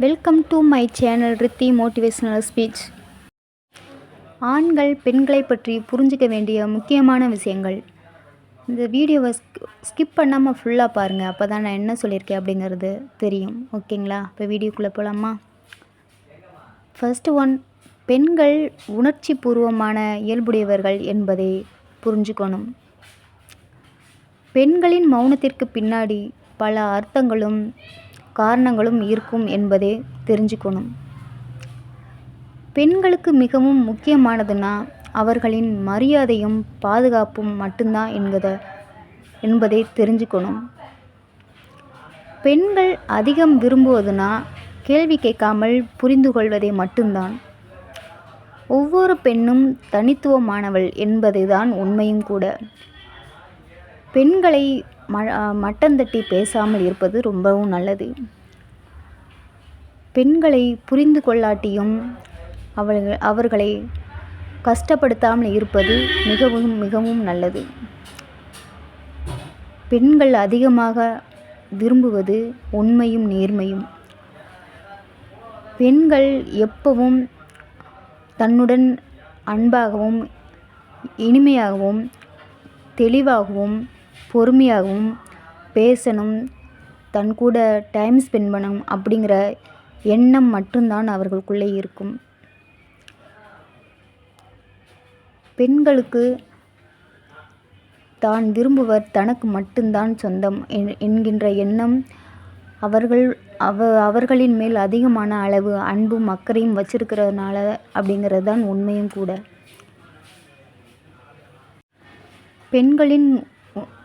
Welcome to my channel Rithi motivational speech ஆண்கள் பெண்களை பற்றி புரிஞ்சிக்க வேண்டிய முக்கியமான விஷயங்கள். இந்த வீடியோவை ஸ்கிப் பண்ணாமல் ஃபுல்லாக பாருங்கள் அப்போ தான் நான் என்ன சொல்லியிருக்கேன் அப்படிங்கிறது தெரியும். ஓகேங்களா? இப்போ வீடியோக்குள்ளே போகலாமா ஃபஸ்ட்டு ஒன் பெண்கள் உணர்ச்சி பூர்வமான இயல்புடையவர்கள் என்பதை புரிஞ்சுக்கணும். பெண்களின் மௌனத்திற்கு பின்னாடி பல அர்த்தங்களும் காரணங்களும் இருக்கும் என்பதை தெரிஞ்சுக்கணும். பெண்களுக்கு மிகவும் முக்கியமானதுன்னா அவர்களின் மரியாதையும் பாதுகாப்பும் மட்டும்தான் என்கிறத என்பதை தெரிஞ்சுக்கணும். பெண்கள் அதிகம் விரும்புவதுனா கேள்வி கேட்காமல் புரிந்து கொள்வதை மட்டும்தான். ஒவ்வொரு பெண்ணும் தனித்துவமானவள் என்பதுதான் உண்மையும் கூட. பெண்களை ம மட்டந்தட்டி பேசாமல் இருப்பது ரொம்பவும் நல்லது. பெண்களை புரிந்து கொள்ளாட்டியும் அவர்கள் அவர்களை கஷ்டப்படுத்தாமல் இருப்பது மிகவும் மிகவும் நல்லது. பெண்கள் அதிகமாக விரும்புவது உண்மையும் நேர்மையும். பெண்கள் எப்பவும் தன்னுடன் அன்பாகவும் இனிமையாகவும் தெளிவாகவும் பொறுமையாகவும் பேசணும் தன் கூட டைம் ஸ்பெண்ட் பண்ணணும் அப்படிங்கிற எண்ணம் மட்டும்தான் அவர்களுக்குள்ளே இருக்கும். பெண்களுக்கு தான் விரும்புவர் தனக்கு மட்டும்தான் சொந்தம் என்கின்ற எண்ணம் அவர்கள் அவ அவர்களின் மேல் அதிகமான அளவு அன்பும் அக்கறையும் வச்சிருக்கிறதுனால அப்படிங்கிறது தான் உண்மையும் கூட. பெண்களின்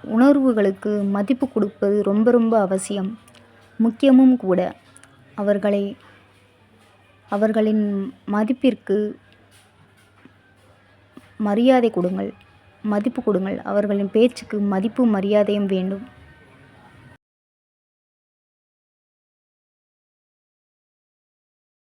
உணர்வுகளுக்கு மதிப்பு கொடுப்பது ரொம்ப ரொம்ப அவசியம். முக்கியமும் கூட அவர்களை அவர்களின் மதிப்பிற்கு மரியாதை கொடுங்கள். மதிப்பு கொடுங்கள். அவர்களின் பேச்சுக்கு மதிப்பும் மரியாதையும் வேண்டும்.